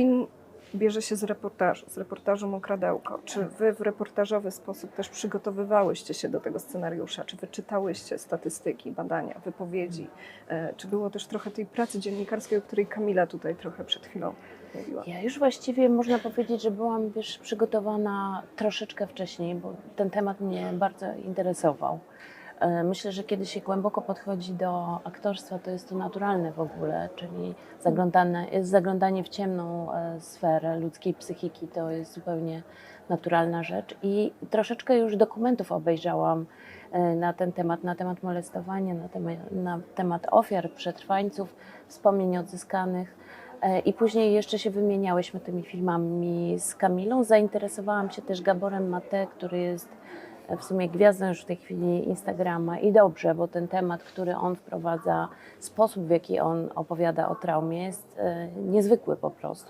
Film bierze się z reportażu, z reportażu Mokradełko. Czy wy w reportażowy sposób też przygotowywałyście się do tego scenariusza? Czy wyczytałyście statystyki, badania, wypowiedzi? E, Czy było też trochę tej pracy dziennikarskiej, o której Kamila tutaj trochę przed chwilą mówiła? Ja już właściwie można powiedzieć, że byłam wiesz, przygotowana troszeczkę wcześniej, bo ten temat mnie bardzo interesował. E, Myślę, że kiedy się głęboko podchodzi do aktorstwa, to jest to naturalne w ogóle, czyli zaglądane, zaglądanie w ciemną e, sferę ludzkiej psychiki to jest zupełnie naturalna rzecz. I troszeczkę już dokumentów obejrzałam e, na ten temat, na temat molestowania, na temat, na temat ofiar, przetrwańców, wspomnień odzyskanych. I później jeszcze się wymieniałyśmy tymi filmami z Kamilą. Zainteresowałam się też Gaborem Mate, który jest w sumie gwiazdą już w tej chwili Instagrama i dobrze, bo ten temat, który on wprowadza, sposób w jaki on opowiada o traumie jest e, niezwykły po prostu.